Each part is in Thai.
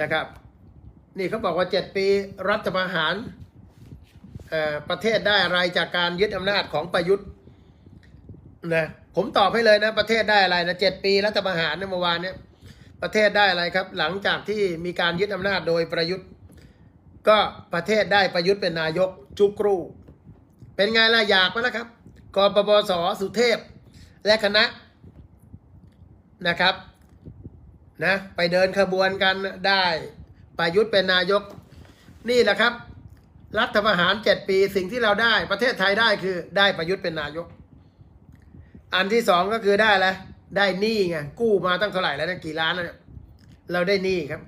นะครับ นี่เขาบอกว่าเจ็ดปีรัฐประหารประเทศได้อะไรจากการยึดอำนาจของประยุทธ์นะผมตอบให้เลยนะ ประเทศได้อะไรนะเจ็ดปีรัฐประหารในเมื่อวานเนี้ยประเทศได้อะไรครับ หลังจากที่มีการยึดอำนาจโดยประยุทธ์ ก็ประเทศได้ประยุทธ์เป็นนายกจุกรูเป็นไงล่ะอยากไหมล่ะครับกปปสสุเทพและคณะนะครับ นะไปเดินขบวนกันได้ประยุทธ์เป็นนายก นี่แหละครับ รัฐประหารเจ็ดปีสิ่งที่เราได้ประเทศไทยได้คือได้ประยุทธ์เป็นนายก อันที่สองก็คือได้แล้วได้หนี้ไงกู้มาตั้งเท่าไหร่แล้วนะกี่ล้านแล้วเนี่ยเราได้หนี้ครับ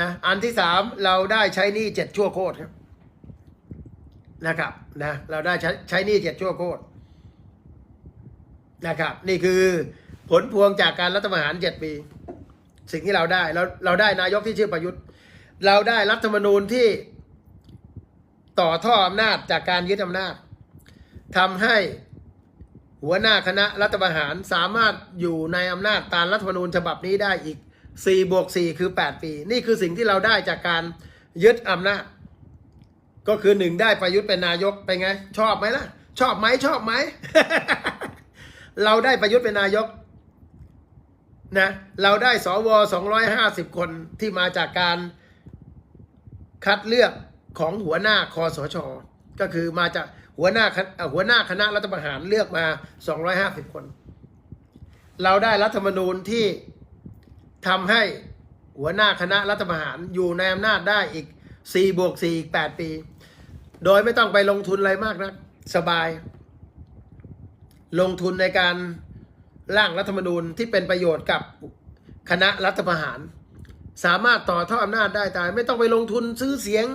นะอันที่สามเราได้ใช้หนี้เจ็ดชั่วโคตรครับนะครับนะเราได้ใช้ใช้หนี้เจ็ดชั่วโคตรนะครับ นี่คือ ผลพวงจากการรัฐประหารเจ็ดปี สิ่งที่เราได้เราเราได้นายกที่ชื่อประยุทธ์ เราได้รัฐธรรมนูญที่ต่อท่ออำนาจจากการยึดอำนาจทำให้หัวหน้าคณะรัฐประหารสามารถอยู่ในอำนาจตามรัฐธรรมนูญฉบับนี้ได้อีก4บวก4คือ 8 ปี นี่คือสิ่งที่เราได้จากการยึดอำนาจ ก็คือหนึ่งได้ประยุทธ์เป็นนายกเป็นไง ชอบไหมล่ะ ชอบไหมชอบไหม เราได้ประยุทธ์เป็นนายก นะเราได้สว250 คนที่มาจากการคัดเลือกของหัวหน้าคอสช ก็คือมาจากหัวหน้าหัวหน้าคณะรัฐประหารเลือกมา 250 คน เราได้รัฐธรรมนูญที่ทำให้หัวหน้าคณะรัฐประหารอยู่ในอำนาจได้อีก4บวก4อีก 8 ปี โดยไม่ต้องไปลงทุนอะไรมากนะสบาย ลงทุนในการ ร่างรัฐธรรมนูญที่เป็นประโยชน์กับคณะรัฐประหาร สามารถต่อท่ออำนาจได้แต่ไม่ต้องไปลงทุนซื้อเสียง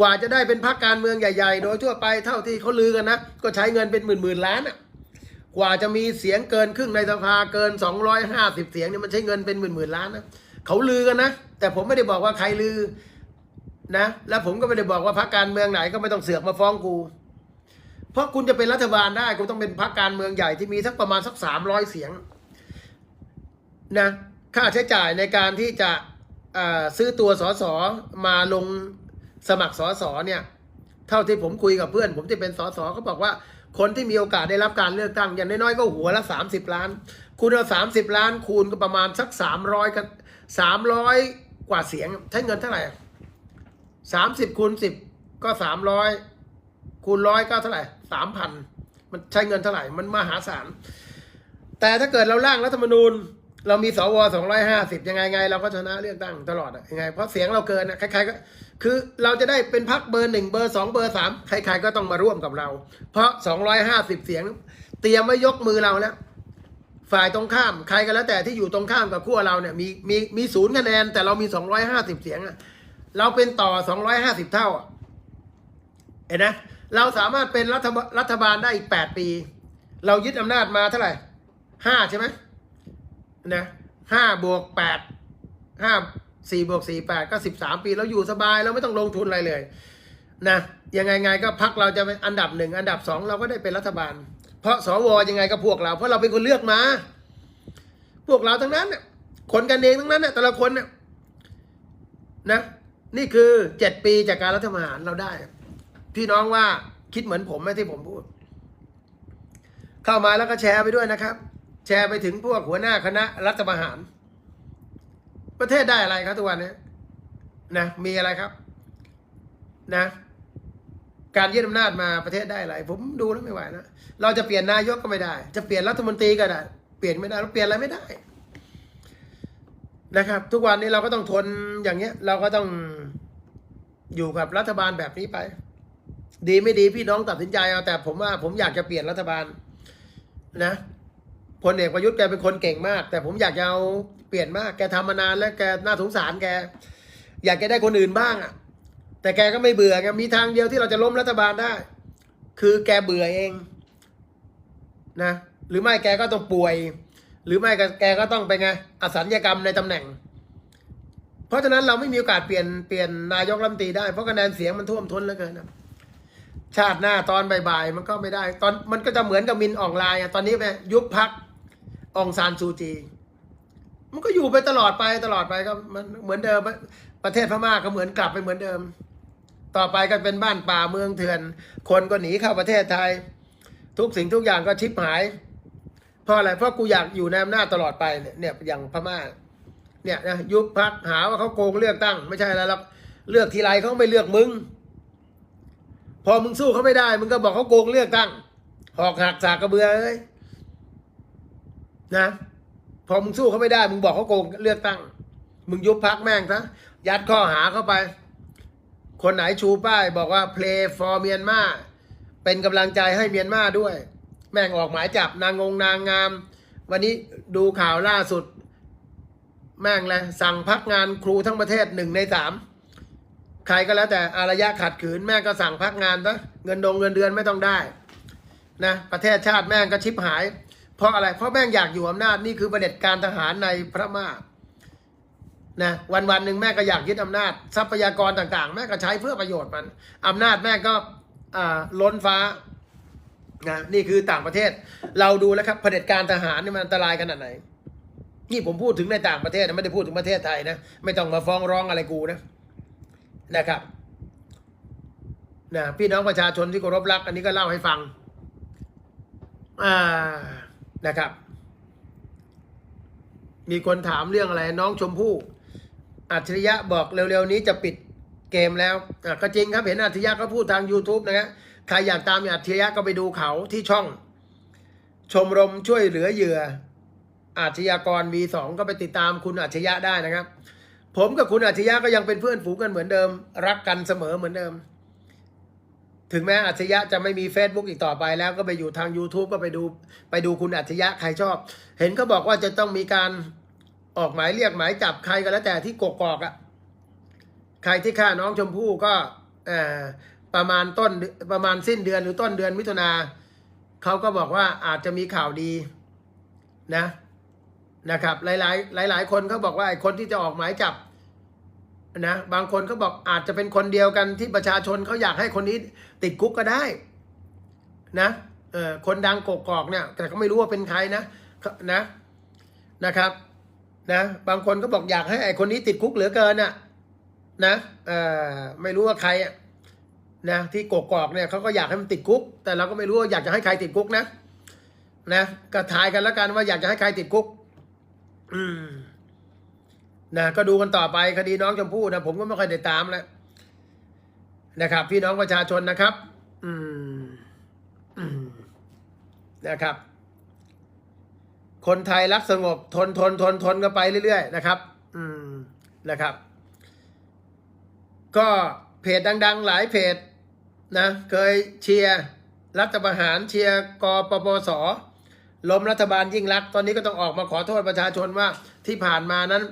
กว่าจะได้เป็นพรรคการเมืองใหญ่ๆ โดยทั่วไปเท่าที่เขาลือกันนะ ก็ใช้เงินเป็นหมื่นๆล้านอะกว่าจะมีเสียงเกินครึ่งในสภาเกิน 250 เสียงเนี่ยมันใช้เงินเป็นหมื่นๆล้านนะเขาลือกันนะ แต่ผมไม่ได้บอกว่าใครลือนะ แล้วผมก็ไม่ได้บอกว่าพรรคการเมืองไหนก็ไม่ต้องเสือกมาฟ้องกู เพราะคุณจะเป็นรัฐบาลได้คุณต้องเป็นพรรคการเมืองใหญ่ที่มีสักประมาณสักสามร้อยเสียงนะค่าใช้จ่ายในการที่จะซื้อตัวสอสอมาลงสมัครสอสอเนี่ยเท่าที่ผมคุยกับเพื่อน ผมที่เป็นสอสอเขาบอกว่าคนที่มีโอกาสได้รับการเลือกตั้งอย่างน้อยๆก็หัวละสามสิบล้าน คุณเอาสามสิบล้านคูณก็ประมาณสักสามร้อยกันสามร้อยกว่าเสียง ใช้เงินเท่าไหร่สามสิบคูณสิบก็สามร้อย คูณร้อยก็เท่าไหร่สามพันมันใช้เงินเท่าไหร่มันมหาศาลแต่ถ้าเกิดเราร่างรัฐธรรมนูญ เรามีสวสองร้อยห้าสิบยังไงไง เราก็ชนะเลือกตั้งตลอดอะยังไง เพราะเสียงเราเกินอะใครๆก็คือเราจะได้เป็นพักเบอร์หนึ่งเบอร์สองเบอร์สามใครๆก็ต้องมาร่วมกับเรา เพราะสองร้อยห้าสิบเสียง เตรียมไว้ยกมือเราแล้ว ฝ่ายตรงข้ามใครก็แล้วแต่ที่อยู่ตรงข้ามกับขั้วเราเนี่ย มีมีมีศูนย์คะแนน แต่เรามีสองร้อยห้าสิบเสียงอะเราเป็นต่อสองร้อยห้าสิบเท่าอะเห็นนะ เราสามารถเป็นรัฐบรัฐบาลได้อีกแปดปี เรายึดอำนาจมาเท่าไหร่ห้าใช่ไหมนะห้าบวกแปดห้าสี่บวกสี่แปดก็สิบสามปีเราอยู่สบายเราไม่ต้องลงทุนอะไรเลยนะยังไงไงก็พักเราจะเป็นอันดับหนึ่งอันดับสองเราก็ได้เป็นรัฐบาล เพราะสวยังไงก็พวกเรา เพราะเราเป็นคนเลือกมา พวกเราทั้งนั้นเนี่ยคนกันเองทั้งนั้นเนี่ยแต่ละคนเนี่ยนะ นี่คือเจ็ดปีจากการรัฐประหารเราได้ พี่น้องว่าคิดเหมือนผมไหมที่ผมพูด เข้ามาแล้วก็แชร์ไปด้วยนะครับ แชร์ไปถึงพวกหัวหน้าคณะรัฐประหาร ประเทศได้อะไรครับทุกวันนี้นะมีอะไรครับ นะ การยึดอำนาจมาประเทศได้อะไร ผมดูแล้วไม่ไหวนะเราจะเปลี่ยนนายกก็ไม่ได้ จะเปลี่ยนรัฐมนตรีก็ได้เปลี่ยนไม่ได้เราเปลี่ยนอะไรไม่ได้ นะครับ ทุกวันนี้เราก็ต้องทนอย่างเงี้ย เราก็ต้องอยู่กับรัฐบาลแบบนี้ไป ดีไม่ดีพี่น้องตัดสินใจเอาแต่ผมว่าผมอยากจะเปลี่ยนรัฐบาล นะพลเอกประยุทธ์แกเป็นคนเก่งมาก แต่ผมอยากจะเอาเปลี่ยนมากแกทำมานานแล้วแกน่าสงสารแก อยากจะได้คนอื่นบ้างอะ แต่แกก็ไม่เบื่อไงมีทางเดียวที่เราจะล้มรัฐบาลได้ คือแกเบื่อเอง นะ หรือไม่แกก็ต้องป่วย หรือไม่แกก็ต้องไปไงอสัญญกรรมในตำแหน่ง เพราะฉะนั้นเราไม่มีโอกาสเปลี่ยนเปลี่ยนนายกรัฐมนตรีได้เพราะคะแนนเสียงมันท่วมท้นเหลือเกินนะ ชาติหน้าตอนบ่ายๆมันก็ไม่ได้ ตอนมันก็จะเหมือนกับมินอ่องไลน์อะตอนนี้ไปยุบพักองซานซูจี มันก็อยู่ไปตลอดไปตลอดไปก็มันเหมือนเดิม ประเทศพม่าก็เหมือนกลับไปเหมือนเดิม ต่อไปก็เป็นบ้านป่าเมืองเถื่อน คนก็หนีเข้าประเทศไทย ทุกสิ่งทุกอย่างก็ชิบหายเพราะอะไรเพราะกูอยากอยู่ในอำนาจตลอดไปเนี่ยเนี่ยอย่างพม่า เนี่ยนะยุบพักหาว่าเขาโกงเลือกตั้ง ไม่ใช่อะไรหรอกเลือกทีไรเขาไม่เลือกมึง พอมึงสู้เขาไม่ได้ มึงก็บอกเขาโกงเลือกตั้ง หอกหักสากกระเบือเอ้ยนะ พอมึงสู้เขาไม่ได้ มึงบอกเขาโกงเลือกตั้ง มึงยุบพักแม่งซะยัดข้อหาเข้าไป คนไหนชูป้าย บอกว่า play for เมียนมาเป็นกำลังใจให้เมียนมาด้วย แม่งออกหมายจับนางงงนางงาม วันนี้ดูข่าวล่าสุด แม่งเลยสั่งพักงานครูทั้งประเทศหนึ่งในสาม ใครก็แล้วแต่อารยะขัดขืนแม่ก็สั่งพักงานซะเงินดงเงินเดือนไม่ต้องได้นะประเทศชาติแม่งก็ชิบหาย เพราะอะไรเพราะแม่งอยากอยู่อำนาจนี่คือประเด็จการทหารในพระม่านะวันวันหนึ่งแม่ก็อยากยึดอำนาจ ทรัพยากรต่างๆ แม่ก็ใช้เพื่อประโยชน์มันอำนาจแม่ก็ล้นฟ้านะนี่คือต่างประเทศ เราดูแล้วครับเผด็จการทหารนี่มันอันตรายขนาดไหน นี่ผมพูดถึงในต่างประเทศนะไม่ได้พูดถึงประเทศไทยนะไม่ต้องมาฟ้องร้องอะไรกูนะ นะครับนะพี่น้องประชาชนที่เคารพรัก อันนี้ก็เล่าให้ฟังอ่านะครับ มีคนถามเรื่องอะไร น้องชมพู่อัจฉริยะบอกเร็วๆนี้จะปิดเกมแล้วอะก็จริงครับเห็นอัจฉริยะก็พูดทาง YouTube นะฮะใครอยากตามอัจฉริยะก็ไปดูเขาที่ช่อง ชมรมช่วยเหลือเหยื่ออาชญากร V2 ก็ไปติดตามคุณอาชญะได้นะครับ ผมกับคุณอาชญะก็ยังเป็นเพื่อนฝูงกันเหมือนเดิม รักกันเสมอเหมือนเดิม ถึงแม้อาชญะจะไม่มี Facebook อีกต่อไปแล้วก็ไปอยู่ทาง YouTube ก็ไปดูไปดูคุณอาชญะใครชอบ เห็นเขาบอกว่าจะต้องมีการออกหมายเรียกหมายจับใครก็แล้วแต่ที่กกอกอะใครที่ฆ่าน้องชมพู่ก็ประมาณต้นประมาณสิ้นเดือนหรือต้นเดือนมิถุนาเขาก็บอกว่าอาจจะมีข่าวดีนะนะครับ หลาย ๆ หลาย ๆ คนเขาบอกว่าไอ้คนที่จะออกหมายจับ นะบางคนเขาบอกอาจจะเป็นคนเดียวกันที่ประชาชนเขาอยากให้คนนี้ติดคุกก็ได้นะเออคนดังกกอกเนี่ยแต่เขาไม่รู้ว่าเป็นใครนะนะนะครับนะบางคนก็บอกอยากให้ไอ้คนนี้ติดคุกเหลือเกินน่ะนะเออไม่รู้ว่าใครอะนะที่กกอกเนี่ยเขาก็อยากให้มันติดคุก แต่เราก็ไม่รู้ว่าอยากจะให้ใครติดคุกนะนะก็ทายกันแล้วกันว่าอยากจะให้ใครติดคุก อืม นะก็ดูกันต่อไปคดีน้องชมพู่นะผมก็ไม่ค่อยได้ตามแล้วนะครับ พี่น้องประชาชนนะครับ อืมนะครับ คนไทยรักสงบ ทนทนทนทนกันไปเรื่อยๆนะครับ อืมนะครับ ก็เพจดัง ๆ หลายเพจนะ เคยเชียร์รัฐประหารเชียร์กปปสล้มรัฐบาลยิ่งรัก ตอนนี้ก็ต้องออกมาขอโทษประชาชนว่าที่ผ่านมานั้น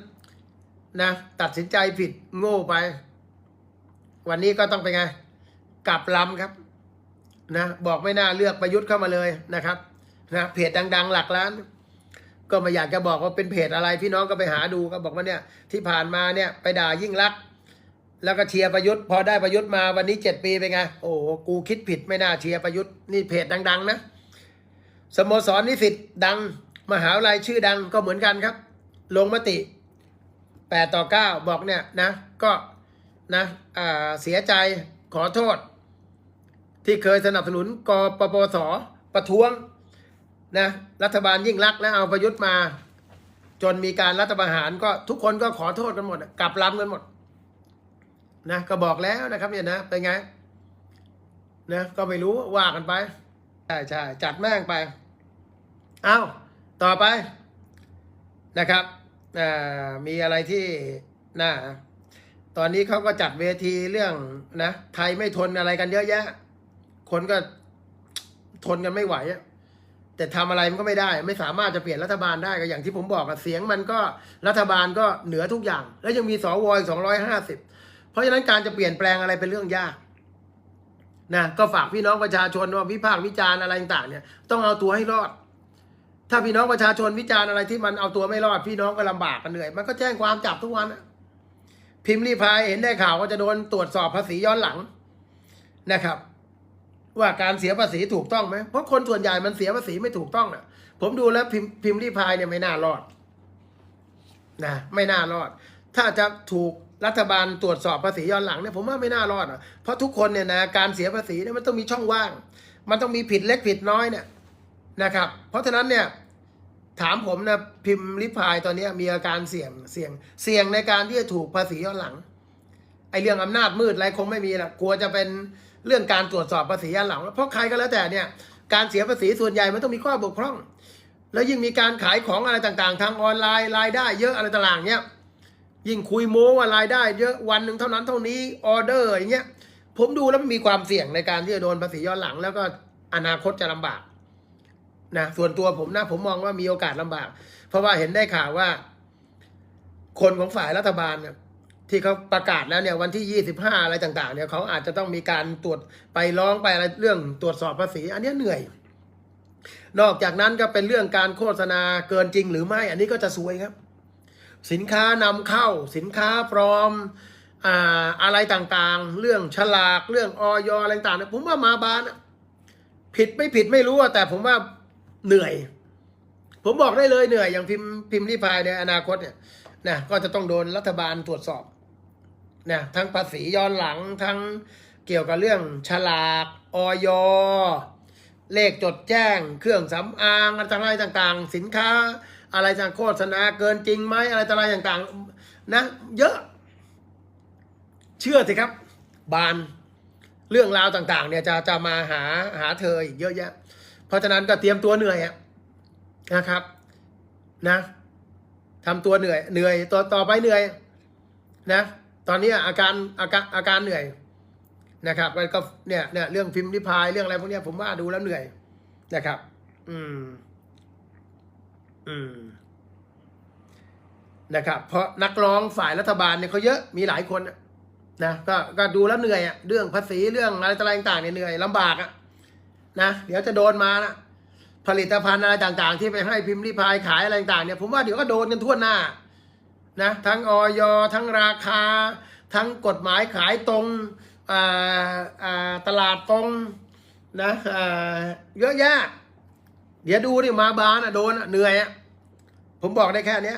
นะตัดสินใจผิดโง่ไป วันนี้ก็ต้องไปไง กลับลำครับ นะ บอกไม่น่าเลือกประยุทธ์เข้ามาเลยนะครับนะเพจดัง ๆ หลักล้าน ก็ไม่อยากจะบอกว่าเป็นเพจอะไร พี่น้องก็ไปหาดูก็บอกว่าเนี่ย ที่ผ่านมาเนี่ยไปด่ายิ่งรัก แล้วก็เชียร์ประยุทธ์ พอได้ประยุทธ์มาวันนี้เจ็ดปีเป็นไงโอ้กูคิดผิดไม่น่าเชียร์ประยุทธ์นี่เพจดัง ๆ นะสโมสรนิสิตดัง มหาวิทยาลัยชื่อดังก็เหมือนกันครับ ลงมติ แปดต่อเก้าบอกเนี่ยนะก็นะเสียใจขอโทษ ที่เคยสนับสนุนกปปสประท้วงนะรัฐบาลยิ่งรักและเอาประยุทธ์มา จนมีการรัฐประหารก็ทุกคนก็ขอโทษกันหมดกลับลำกันหมดนะก็บอกแล้วนะครับเนี่ยนะเป็นไงนะก็ไม่รู้ว่ากันไปใช่ใช่จัดแม่งไป เอาต่อไปนะครับ มีอะไรที่น่าตอนนี้เขาก็จัดเวทีเรื่องนะไทยไม่ทนอะไรกันเยอะแยะ คนก็ทนกันไม่ไหวแต่ทำอะไรมันก็ไม่ได้ ไม่สามารถจะเปลี่ยนรัฐบาลได้ก็อย่างที่ผมบอกอะเสียงมันก็รัฐบาลก็เหนือทุกอย่าง แล้วยังมีสวอีกสองร้อยห้าสิบเพราะฉะนั้นการจะเปลี่ยนแปลงอะไรเป็นเรื่องยากนะก็ฝากพี่น้องประชาชนว่าวิพากษ์วิจารณ์อะไรต่างเนี่ย ต้องเอาตัวให้รอด ถ้าพี่น้องประชาชนวิจารณ์อะไรที่มันเอาตัวไม่รอดพี่น้องก็ลำบากกันเหนื่อย มันก็แจ้งความจับทุกวันพิมพ์รีพายเห็นได้ข่าวว่าจะโดนตรวจสอบภาษีย้อนหลังนะครับ ว่าการเสียภาษีถูกต้องไหมเพราะคนส่วนใหญ่มันเสียภาษีไม่ถูกต้องอะผมดูแล้วพิมพ์พิมพ์รีพายเนี่ยไม่น่ารอดนะไม่น่ารอด ถ้าจะถูกรัฐบาลตรวจสอบภาษีย้อนหลังเนี่ยผมว่าไม่น่ารอดอะเพราะทุกคนเนี่ยนะการเสียภาษีเนี่ยมันต้องมีช่องว่าง มันต้องมีผิดเล็กผิดน้อยเนี่ย นะครับ เพราะฉะนั้นเนี่ยถามผมนะพิมพ์ริพายตอนนี้มีอาการเสี่ยงเสี่ยงเสี่ยงในการที่จะถูกภาษีย้อนหลังไอเรื่องอำนาจมืดอะไรคงไม่มีหรอกลัวจะเป็นเรื่องการตรวจสอบภาษีย้อนหลัง เพราะใครก็แล้วแต่เนี่ยการเสียภาษีส่วนใหญ่มันต้องมีข้อบกพร่อง แล้วยิ่งมีการขายของอะไรต่างๆ ทางออนไลน์รายได้ เยอะอะไรต่างๆเนี่ยยิ่งคุยโม้ว่ารายได้ เยอะวันหนึ่งเท่านั้นเท่านี้ออเดอร์อย่างเงี้ยผมดูแล้วมันมีความเสี่ยงในการที่จะโดนภาษีย้อนหลัง แล้วก็อนาคตจะลำบาก นะส่วนตัวผมนะผมมองว่ามีโอกาสลำบาก เพราะว่าเห็นได้ข่าวว่า คนของฝ่ายรัฐบาลเนี่ยที่เขาประกาศแล้วเนี่ยวันที่ยี่สิบห้าอะไรต่าง ๆ เนี่ยเขาอาจจะต้องมีการตรวจไปร้องไปอะไรเรื่องตรวจสอบภาษี อันนี้เหนื่อย นอกจากนั้นก็เป็นเรื่องการโฆษณาเกินจริงหรือไม่ อันนี้ก็จะซวยครับ สินค้านำเข้า สินค้าปลอมอ่าอะไรต่างๆ เรื่องฉลากเรื่องออยอะไรต่างๆผมว่ามาบานผิดไม่ผิดไม่รู้แต่ผมว่า เหนื่อย ผมบอกได้เลยเหนื่อย อย่างพิมพ์พิมพ์ริพายในอนาคตเนี่ยนะก็จะต้องโดนรัฐบาลตรวจสอบนะทั้งภาษีย้อนหลังทั้งเกี่ยวกับเรื่องฉลากออยเลขจดแจ้ง เครื่องสำอางอะไรต่างๆ สินค้า อะไรต่างโฆษณาเกินจริงไหมอะไรต่างๆนะเยอะ เชื่อสิครับ บานเรื่องราวต่างๆ เนี่ยจะจะมาหาหาเธออีกเยอะแยะ เพราะฉะนั้นก็เตรียมตัวเหนื่อยนะครับ นะทำตัวเหนื่อยเหนื่อยต่อต่อไปเหนื่อยนะ ตอนนี้อาการอาการอาการเหนื่อยนะครับแล้วก็เนี่ยเนี่ยเรื่องพิมพ์ริพายเรื่องอะไรพวกนี้ผมว่าดูแล้วเหนื่อยนะครับ อืม อืมนะครับ เพราะนักร้องฝ่ายรัฐบาลเนี่ยเขาเยอะมีหลายคนนะก็ก็ดูแล้วเหนื่อยอะเรื่องภาษีเรื่องอะไรต่างๆเนี่ยเหนื่อยลำบากอะ นะเดี๋ยวจะโดนมานะผลิตภัณฑ์อะไรต่างๆ ที่ไปให้พิมพ์ริพายขายอะไรต่างๆเนี่ยผมว่าเดี๋ยวก็โดนกันทั่วหน้านะทั้งออยทั้งราคา ทั้งกฎหมายขายตรงตลาดตรงนะเยอะแยะ เดี๋ยวดูดิมาบานอะโดนอะเหนื่อยอะผมบอกได้แค่นี้